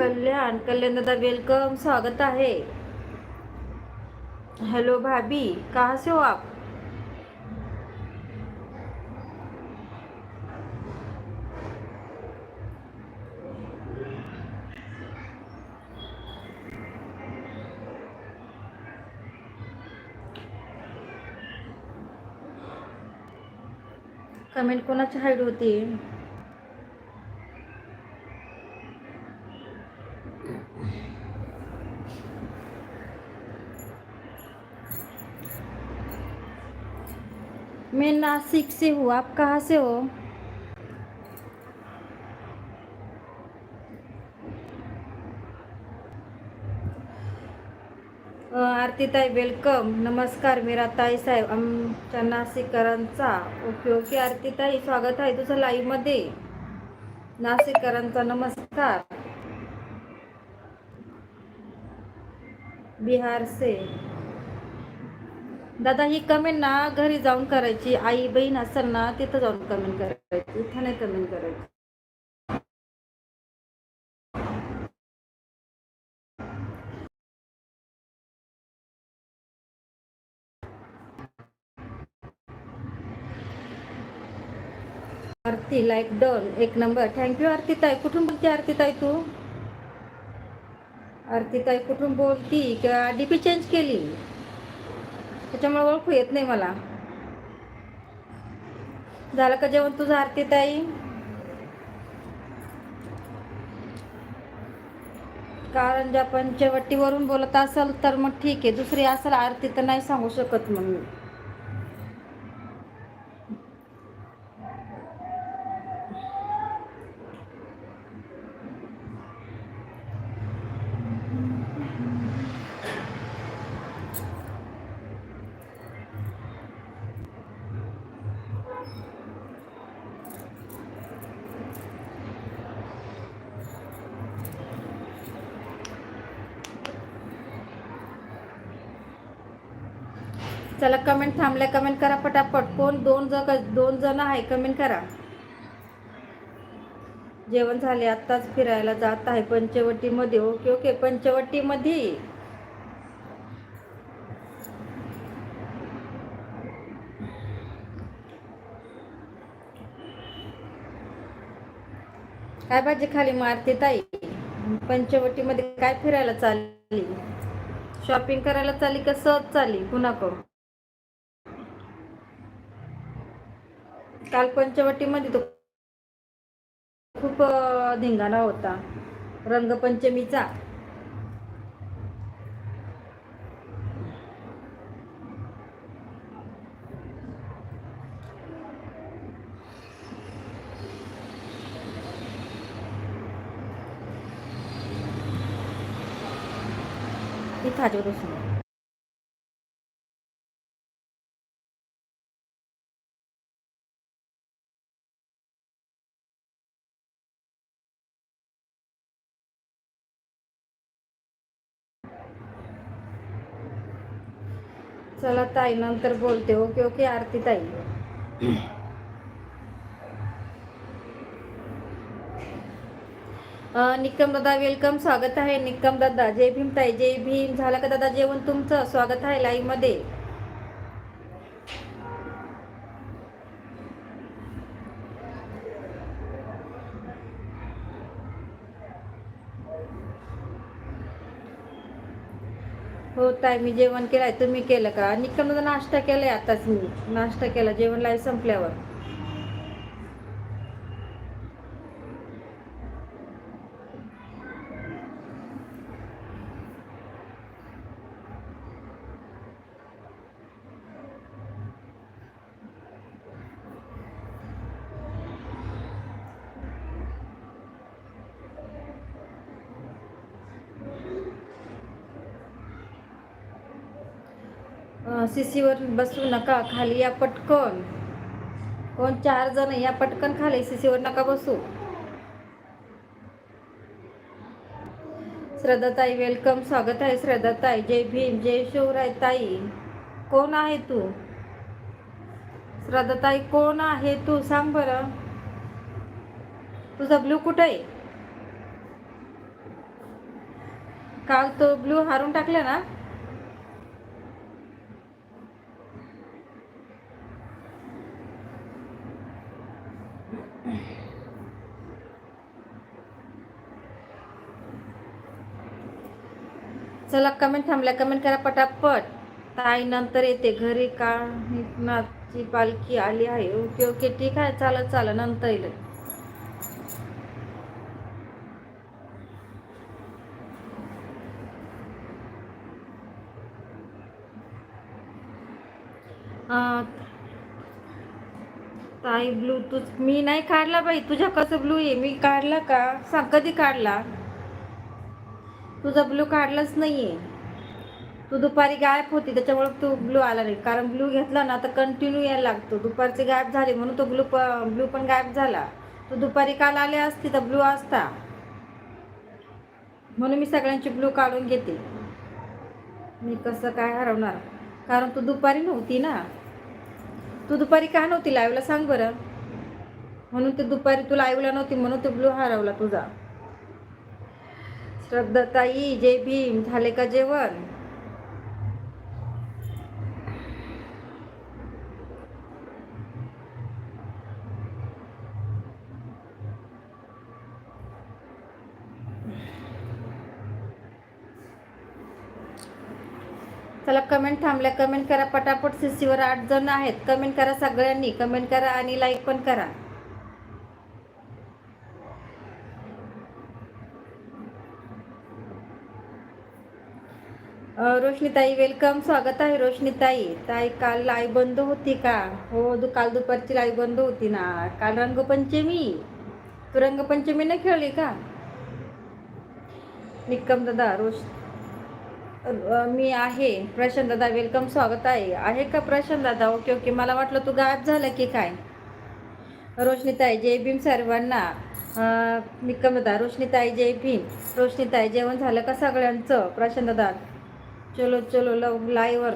कल्याण कल्याण दादा वेलकम स्वागत आहे. हेलो भाभी कहाँ से हो आप? कमेंट कोणाची हाईड होती? मैं नासिक से हूँ। आप कहाँ से हो? आरती आरतीताई वेलकम नमस्कार मी ताई साहेब आमच्या नाशिककरांचा ओके ओके आरतीताई स्वागत आहे तुझं लाईव्हमध्ये नाशिककरांचा नमस्कार. बिहार से दादा ही कमेंट ना घरी जाऊन करायची. आई बहीण असेल ना तिथं जाऊन कमेंट करायची. इथं नाही कमेंट करायची. आरती लाईक डन एक नंबर थँक्यू आरती ताई कुठून बोलते आरती ताई तू? आरती ताई कुठून बोलती? किंवा डीपी चेंज केली? त्याच्यामुळे ओळखू येत नाही मला. झालं का जेवण तुझं आरती ताई? कारण ज्या पंचवटीवरून बोलत असाल तर मग ठीक आहे. दुसरी असेल आरती तर नाही सांगू शकत मग मी चला कमेंट थांबल्या कमेंट करा पटापट. कोण दोन जग दोन जण आहे कमेंट करा. जेवण झाले आत्ताच फिरायला जात आहे पंचवटीमध्ये. Okay okay पंचवटीमध्ये. काय भाजी खाली मारते ताई? पंचवटीमध्ये काय फिरायला चालली? शॉपिंग करायला चालली का सहज चालली? कुणाकडून काल पंचवटीमध्ये तो खूप धिंगाणा होता. रंगपंचमीचा. इथं आजवर असतो चला ताई नंतर बोलते ओके ओके आरती ताई. निकम दादा वेलकम स्वागत आहे. निकम दादा जय भीम ताई जय भीम. झालं का दादा जेवण तुमचं? स्वागत आहे लाईव्हमध्ये. हो मी जेवण केलं आहे तुम्ही केलं का? निकम नाश्ता नाश्ता आहे आताच मी. नाश्ता केला जेवण लाईव्ह संपल्यावर. सीसीवर बसू नका खाली या पटकन. कोण चार जण या पटकन खाली सीसीवर नका बसू. श्रद्धाताई वेलकम स्वागत आहे श्रद्धाताई. जय भीम जय शिवराय ताई. कोण आहे तू? श्रद्धाताई कोण आहे तू? सांग बरं. तुझा ब्लू कुठं आहे? काल तो ब्लू हारून टाकला ना? चला कमेंट थांबल्या. कमेंट करा पटापट. ताई नंतर येते. घरी का? नाची पालखी आली आहे. ओके ओके ठीक आहे. चालत चालत नंतर येईल. ब्लू ब्लूटूथ मी नाही काढला बाई. तुझ्या कसं ब्लू आहे? मी काढला का? सांग कधी काढला? तुझा ब्लू काढलाच नाहीये. तू दुपारी गायब होती त्याच्यामुळे तू ब्लू आला नाही. कारण ब्लू घेतला ना तर कंटिन्यू यायला लागतो. दुपारचे गायब झाले म्हणून तो ब्लू ब्लू पण गायब झाला. तू दुपारी काल आले असते तर ब्लू असता. म्हणून मी सगळ्यांची ब्लू काढून घेते. मी कसं काय हरवणार? कारण तू दुपारी नव्हती ना. तू दुपारी का नव्हती लाईव्हला सांग बरं. म्हणून ते दुपारी तू लाईव्हला नव्हती म्हणून तो ब्लू हरवला तुझा. श्रद्धाताई जय भीम झाले का जेवण? त्याला कमेंट थांबल्या. कमेंट करा पटापट सी सीवर आठ जण आहेत. कमेंट करा सगळ्यांनी. कमेंट करा आणि लाईक पण करा. रोशनीताई वेलकम स्वागत आहे रोशनीताई. ताई काल लाई बंद होती का? हो दु काल दुपारची लाई बंद होती ना. काल रंगपंचमी. तू रंगपंचमी नाही खेळली का? निकम दादा रोश मी आहे. प्रशांत दादा वेलकम स्वागत आहे. आहे का प्रशांत दादा? ओके ओके मला वाटलं तू गायब झालं की काय? रोशनीताई जय भीम सर्वांना. निकमदा निकम दादा रोशनीताई जय भीम. रोशनीताई जेवण झालं का सगळ्यांचं? प्रशांत दादा. चलो चलो लव लाईवर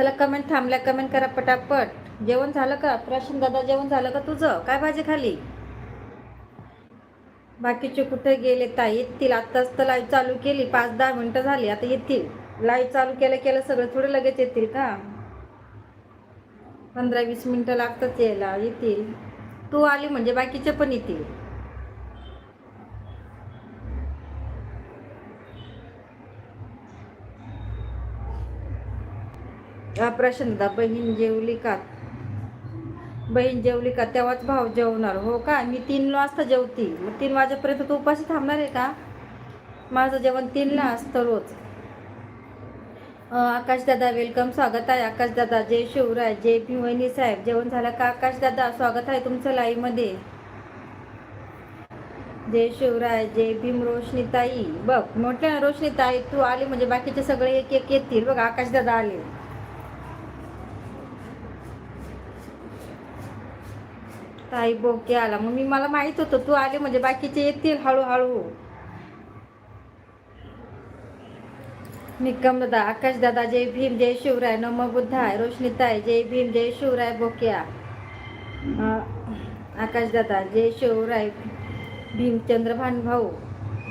चला कमेंट थांबल्या कमेंट करा पटापट. जेवण झालं का? प्रश्न दादा जेवण झालं का तुझं? काय भाजी खाली? बाकीचे कुठे गेले? ताई येतील. आत्ताच तर लाईव्ह चालू केली. पाच दहा मिनटं झाली. आता येतील. लाईव्ह चालू केलं केलं सगळं थोडं लगेच येतील का? पंधरा वीस मिनटं लागतात यायला. येतील. तू आली म्हणजे बाकीचे पण येतील. प्रशांता बहीण जेवली का? बहीण जेवली का? तेव्हाच भाव जेवणार. हो का? मी तीन वाजता जेवती. मग तीन वाजेपर्यंत तू उपाशी थांबणार आहे का? माझं जेवण तीनला असतं रोज. आकाशदादा वेलकम स्वागत आहे. आकाशदादा जय शिवराय जय भीमवहिनी साहेब. जेवण झालं का आकाशदादा स्वागत आहे तुमचं लाईव्ह जय शिवराय जय भीम रोशनीताई. बघ म्हटलं ना रोशनीताई तू आली म्हणजे बाकीचे सगळे एक एक येतील. बघ आकाशदादा आले. ताई बोके आला. मग मी मला माहीत होतं तू आले म्हणजे बाकीचे येतील हळूहळू. निकम दादा आकाश दादा जय भीम जय शिवराय नम बुद्धाय रोशनीताय जय भीम जय शिवराय बोक्या आकाश दादा जय शिवराय भीम चंद्रभान भाऊ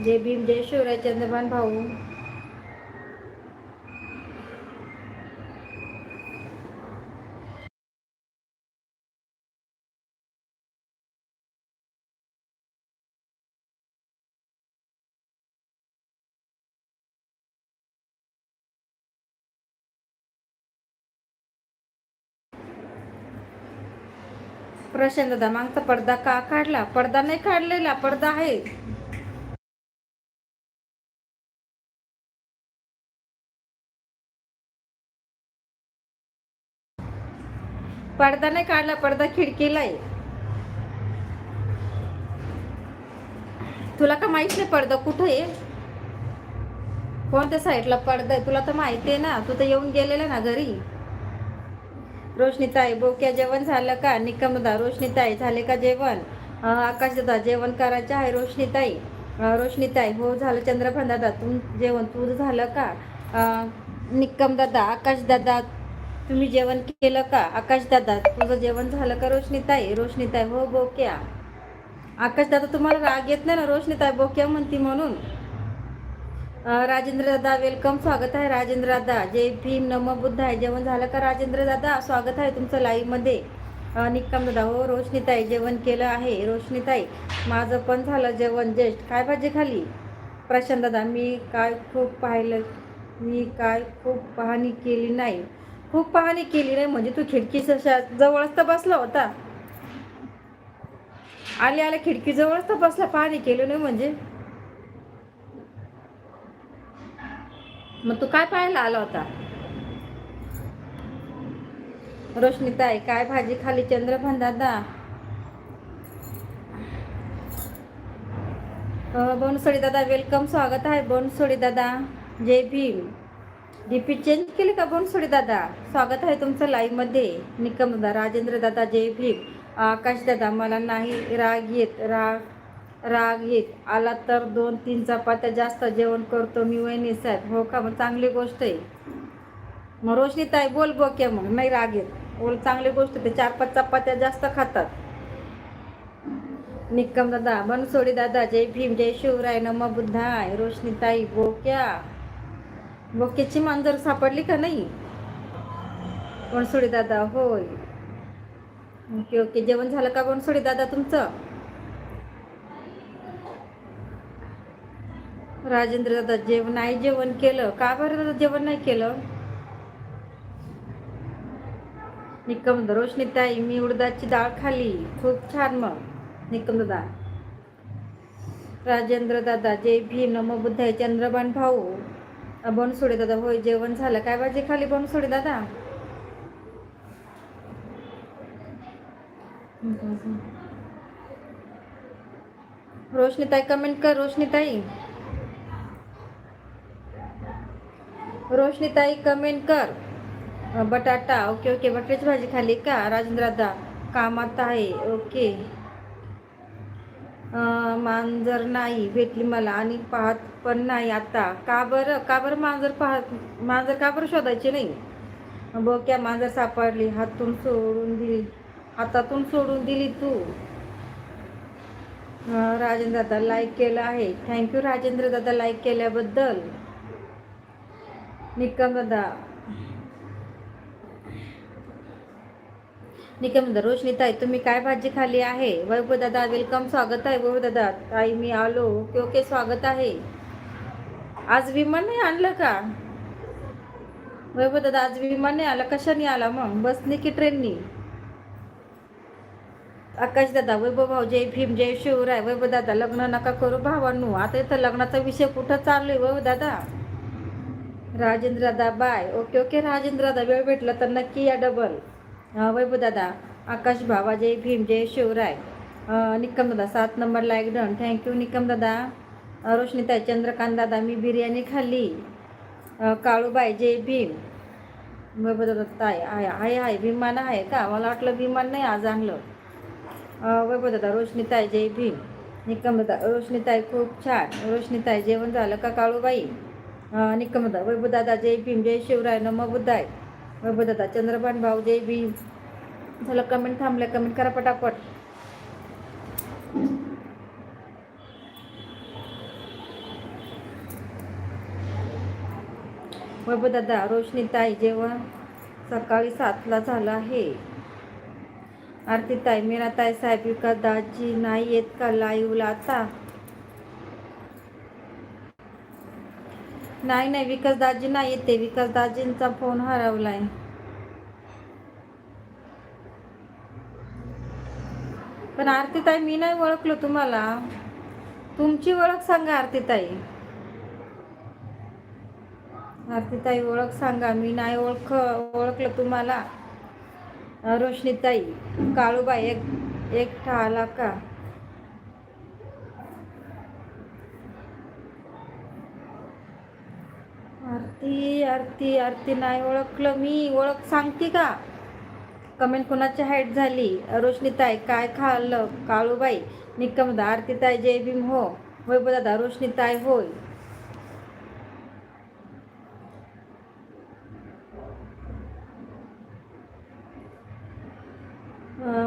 जय भीम जय शिवराय चंद्रभान भाऊ. प्रशांत दादा मागचा पडदा का काढला? पडदा नाही काढलेला पडदा आहे. पडदा नाही काढला पडदा खिडकीला आहे तुला का माहीत नाही पडदा कुठं आहे? कोणत्या साईडला पडदा आहे? तुला तर माहिती आहे ना तू तर येऊन गेलेला ना घरी. रोशनीताई बोक्या जेवण झालं का? निकमदा रोशनीताई झाले का जेवण? आकाशदादा जेवण करायचं आहे रोशनीताई. रोशनीताई हो झालं चंद्रभान दादा तुम जेवण तुझं झालं का? निकमदादा आकाशदादा तुम्ही जेवण केलं का? आकाशदादा तुझं जेवण झालं का रोशनीताई? रोशनीताई हो बोक्या. आकाशदादा तुम्हाला राग येत नाही ना? रोशनीताई बोक्या म्हणती म्हणून. राजेंद्र दादा वेलकम स्वागत आहे राजेंद्र दादा. जय भीम. नम बुद्ध आहे जेवण झालं का राजेंद्र दादा? स्वागत आहे तुमचं लाईव्हमध्ये निक्काम दादा. हो रोशनीताई जेवण केलं आहे. रोशनीताई माझं पण झालं जेवण जेष्ठ. काय भाजी खाली? प्रशांत दादा मी काय खूप पाहिलं मी काय खूप पाहणी केली नाही. खूप पाहणी केली नाही म्हणजे तू खिडकी जवळच तर बसला होता. आले आले खिडकी जवळच तर बसला. पाहणी केली नाही म्हणजे. मग तू काय पाहायला आला होता? रोशनीताई काय भाजी खाली चंद्रभान दादा बोनसोळी दादा वेलकम स्वागत आहे बोनसोळी दादा जय भीम. डीपी चेंज केली का बोनसोळी दादा स्वागत आहे तुमचं लाईव्हमध्ये निकम दादा राजेंद्र दादा जय भीम. आकाश दादा मला नाही राग येत. राग राग येत. आला तर दोन तीन चपात्या जास्त जेवण करतो मी वहिनी साहेब. हो का? मग चांगली गोष्ट आहे. मग रोशनी ताई बोल बोक्या मग. नाही राग येत. बोल चांगली गोष्ट आहे. ते चार पाच चपात्या जास्त खातात. निक्कम दादा बनसोडी दादा जय भीम जय शिवराय नम बुद्धाय. रोशनी ताई बोक्या बोक्याची मांजर सापडली का नाही? बनसोडी दादा होय. Okay okay. जेवण झालं का बनसोडी दादा तुमचं? राजेंद्र दादा जेवण नाही जेवण केलं. का बरं दादा जेवण नाही केलं? निकम दादा रोशनी ताई मी उडदाची डाळ खाली खूप छान मग. निकम दादा. राजेंद्र दादा जय भीम नमो बुद्धाय चंद्रबान भाऊ. बनसोडे दादा होय जेवण झालं. काय भाजी खाली बनसोडे दादा? रोशनीताई कमेंट कर रोशनीताई रोशनीताई कमेंट कर. बटाटा ओके ओके बटाट्याची भाजी खाली का? राजेंद्र दादा कामात आहे ओके मांजर नाही भेटली मला. आणि पाहत पण नाही आता. का बरं? का बरं मांजर पाहत मांजर का बरं शोधायची नाही? बोक्या मांजर सापडली हातून सोडून दिली. हातातून सोडून दिली तू. राजेंद्र दादा लाईक केलं आहे. थँक्यू राजेंद्र दादा लाईक केल्याबद्दल. निकम दादा निकम दादा रोशनी ताई तुम्ही काय भाजी खाली आहे? वैभव दादा वेलकम स्वागत आहे. वैभव दादा ताई मी आलो. ओके ओके स्वागत आहे. आज विमान नाही आणलं का? वैभव दादा आज विमान नाही आला. कशाने आला मग? बसने की ट्रेननी? आकाश दादा वैभव भाऊ जय भीम जय शिवराय. वैभव दादा लग्न नका करू भावांनो. आता इथं लग्नाचा विषय कुठं चालू आहे वैभव दादा? राजेंद्र दादा बाय. ओके ओके राजेंद्र दादा. वेळ भेटला तर नक्की या डबल वैभव दादा आकाश भावा जय भीम जय शिवराय. निकम दादा सात number like done thank you Nikam दादा. रोशनीताई चंद्रकांत दादा मी बिर्याणी खाल्ली. काळूबाई जय भीम. वैभव दादा ताई आहे आहे आहे भीमान आहे का? मला वाटलं भीमान नाही आज आणलं. वैभव दादा रोशनीताई जय भीम. निकम दादा रोशनीताई खूप छान. रोशनीताई जेवण झालं का काळूबाई? निकमदा निकम दादा जय भीम जय शिवराय नम बुद्धाय. वैभव दादा भाऊ जय भीम. झालं कमेंट थांबलं कमेंट करा पटापट. वैभव दादा रोशनी ताई जेवण सकाळी सातला झालं आहे. आरती ताई मीरा ताई साहेब विकास दाजी नाही येत का लाईव्हला आता? नाही नाही विकास दाजी नाही येते. विकास दाजींचा फोन हरवलाय. पण आरतीताई मी नाही ओळखलो तुम्हाला. तुमची ओळख सांगा आरतीताई. आरतीताई ओळख सांगा. मी नाही ओळख ओळखलं तुम्हाला. रोशनीताई काळूबाई एक एक ठाला का? आरती आरती आरती नाही ओळखलं मी. ओळख सांगते का? कमेंट कोणाची हाईट झाली? रोशनीताई काय खाल्लं? काळूबाई निकमदा आरतीताई जय भीम हो. वैभव दादा रोशनीताय होय.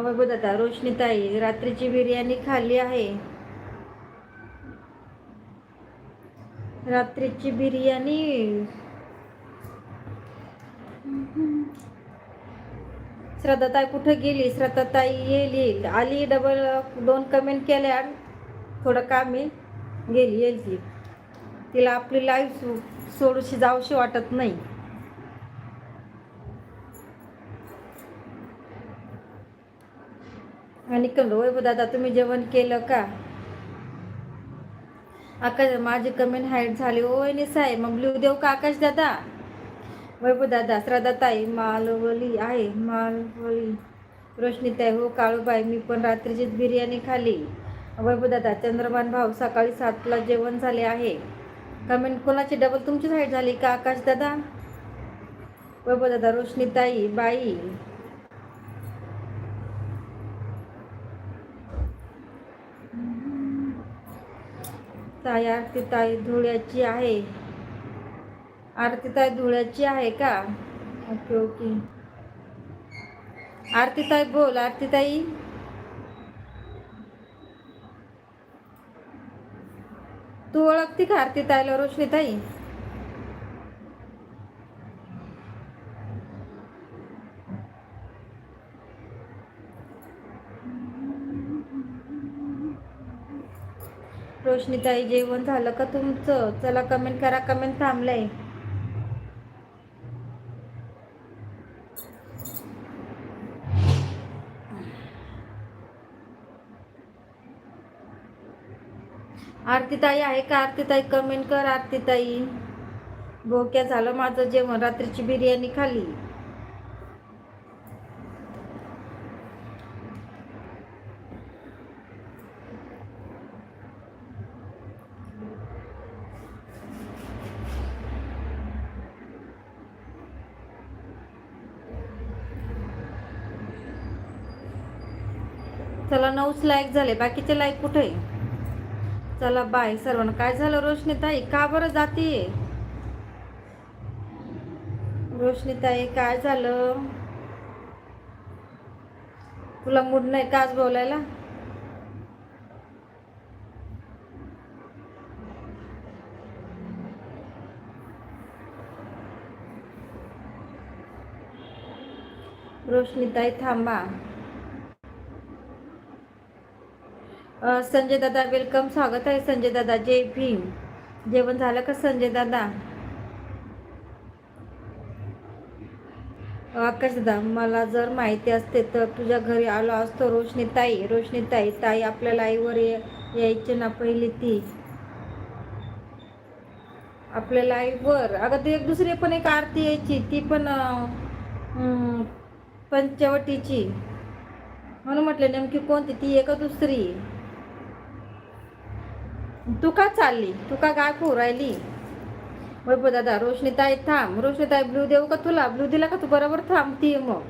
वैभव दादा रोशनीताई रात्रीची बिर्याणी खाल्ली आहे. रात्रीची बिर्याणी? श्रद्धाताई कुठं गेली? श्रद्धाताई येईल येईल आली डबल दोन कमेंट केल्या. थोडं काम गेली येईल ती तिला आपली लाईफ सोडूशी जाऊशी वाटत नाही. आणि कमलं वैभव दादा तुम्ही जेवण केलं का? आकाश माझी कमेंट हाईट झाली. ओ साहेब मग ब्ल्यू देऊ का आकाश दादा? वैभव श्रद्धाताई मालवली आहे. मालवली. रोशनीताई हो काळूबाई मी पण रात्रीचीच बिर्याणी खाली वैभव दादा चंद्रमान भाऊ सकाळी सातला जेवण झाले आहे. कमेंट कोणाची डबल तुमची साईड झाली का आकाश दादा? वैभव दादा बाई. ताई आरती ताई धुळ्याची आहे. आरती ताई धुळ्याची आहे का? Okay okay. आरती ताई बोल आरती ताई तू ओळखती का आरती ताईला रोशनी ताई जेवण झालं का तुमचं? चला कमेंट करा कमेंट थांबलंय. आरतीताई आहे का? आरतीताई कमेंट कर आरतीताई. भोक्या झालं माझं जेवण रात्रीची बिर्याणी खाली चला नऊच लाईक झाले बाकीचे लाईक कुठे? आहे? चला बाय. सर्वांना काय झालं रोशनीताई? का बरं जाते? रोशनीताई काय झालं? तुला मूड नाही का आज बोलायला? रोशनीताई थांबा. संजय दादा वेलकम स्वागत आहे संजय दादा जय भीम. जेवण झालं का संजय दादा? आकाश दादा मला जर माहिती असते तर तुझ्या घरी आलो असतो रोशनी ताई. रोशनी ताई ताई आपल्या आईवर ये- यायची ना पहिली ती. आपल्या लाईवर अगं ते एक दुसरी पण एक आरती यायची. ती पण पंचवटीची. म्हणून म्हटलं नेमकी कोणती? ती एका का दुसरी. तू का चालली तू का गाय पोर राहिली वैभव दादा रोशनीताई थांब रोशनीताई ब्लू देऊ का तुला? ब्लू दिला का तू? बरोबर थांबती मग.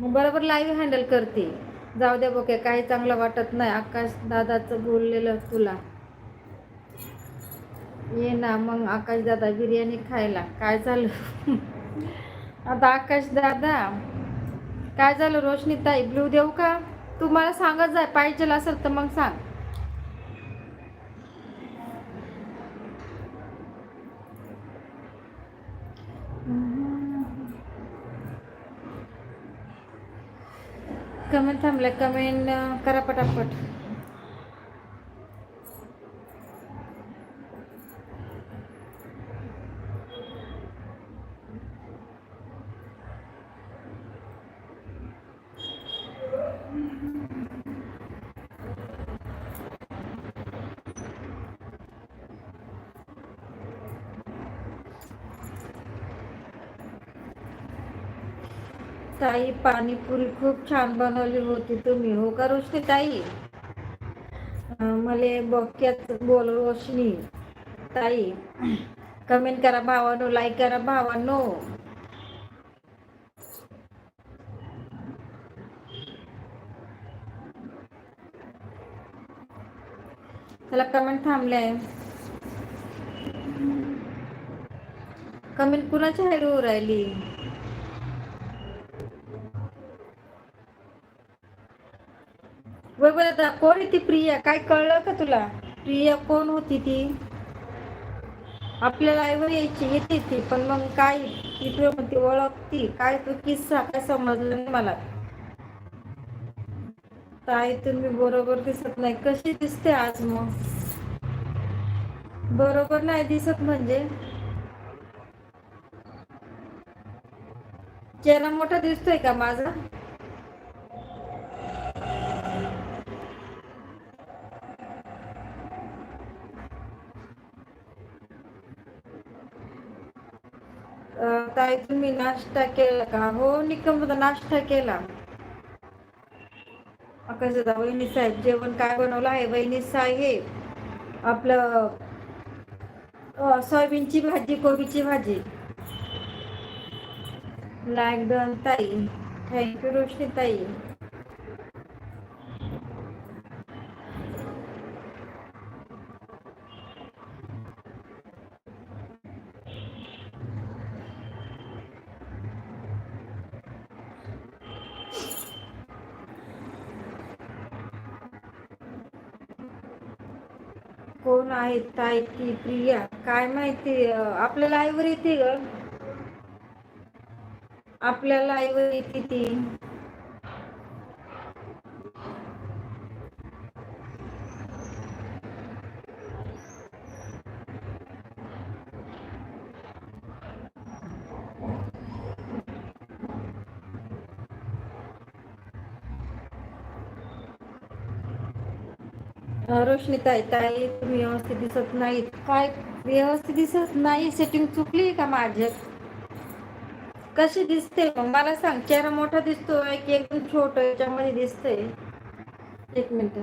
मग बरोबर लाईव्ह हँडल करते. जाऊ दे बोके काही चांगलं वाटत नाही. आकाश दादाचं बोललेलं तुला. ये ना मग आकाश दादा बिर्याणी खायला. काय झालं? आता आकाश दादा काय झालं रोशनीताई? ब्लू देऊ का? तू मला सांगत जाय पाहिजे असेल तर मग सांग. कमेंट थांबलं. कमेंट करा पटापट. ताई पाणीपुरी खूप छान बनवली होती तुम्ही. हो का रोशनी ताई? मला मले बोल रोशनी. ताई कमेंट करा भावानो लाईक करा भावानो. त्याला कमेंट थांबले कमेंट कुणाच्या हेरू राहिली? दादा कोण आहे ती प्रिया? काय कळलं का तुला? प्रिया कोण होती ती? आपल्याला आईवर यायची येते ती पण मग काय? ती ती ओळखती. काय तो किस्सा? काय समजलं नाही मला. ताई तुम्ही बरोबर दिसत नाही. कशी दिसते आज मग? बरोबर नाही दिसत म्हणजे? चेहरा मोठा दिसतोय का माझा? ताई तुम्ही नाश्ता केला का? हो निकम नाश्ता केला. कसं वहिनी साहेब जेवण काय बनवलं आहे? वहिनी साहेब आपलं सोयाबीनची भाजी कोबीची भाजी. लाईक डन ताई. थँक्यू रोशनी ताई. काय ती प्रिया काय माहिती आपल्याला लाईव्हवर येते ग. आपल्याला लाईव्हवर येते ती. रोशनी ताई ताई तुम्ही व्यवस्थित दिसत नाहीत. काय व्यवस्थित दिसत नाही? सेटिंग चुकली का माझ्या कशी दिसते? मला सांग चेहरा मोठा दिसतोय की एकदम छोट याच्यामध्ये दिसतंय? एक मिनिट.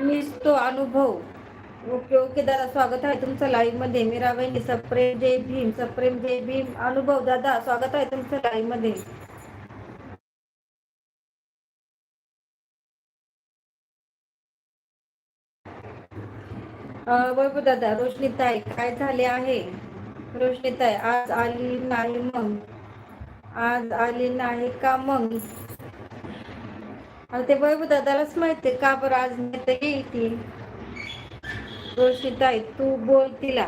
मीच तो अनुभव. ओके ओके दादा स्वागत आहे तुमचं लाईव्हमध्ये. मीरा बहिणी सप्रेम जय भीम सप्रेम जय भीम. अनुभव दादा स्वागत आहे तुमचं लाईव्हमध्ये. वैभव दादा रोशनी ताई काय झाले आहे? रोशनी ताई आज आली नाही मग. आज आली नाही का मग? ते वैभव दादालाच माहिती का बरं? आज नेता तर येईल ती. रोशनीताई तू बोल तिला.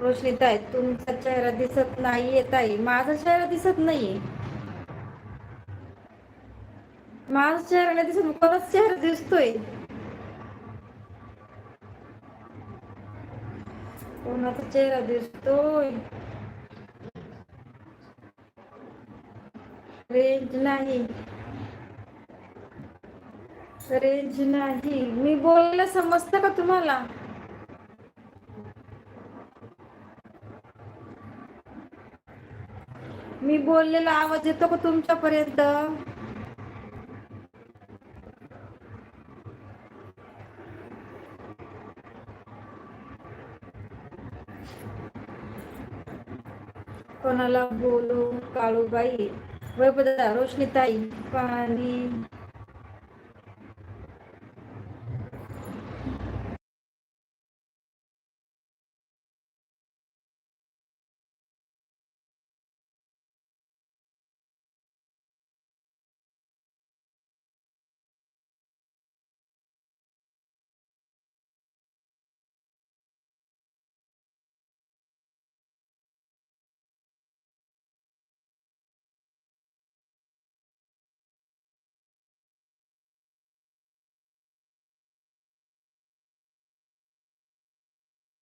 रोशनीताई तुमचा चेहरा दिसत नाहीये ताई. माझा चेहरा दिसत नाहीये. माझा चेहरा नाही दिसत कोणाचा चेहरा दिसतोय? कोणाचा चेहरा दिसतोय? रेंज नाही. रेंज नाही. मी बोललं समजतं का तुम्हाला? मी बोललेला आवाज येतो का तुमच्यापर्यंत? कोणाला बोलू? काळूबाई वैपदा रोशनी ताई पाणी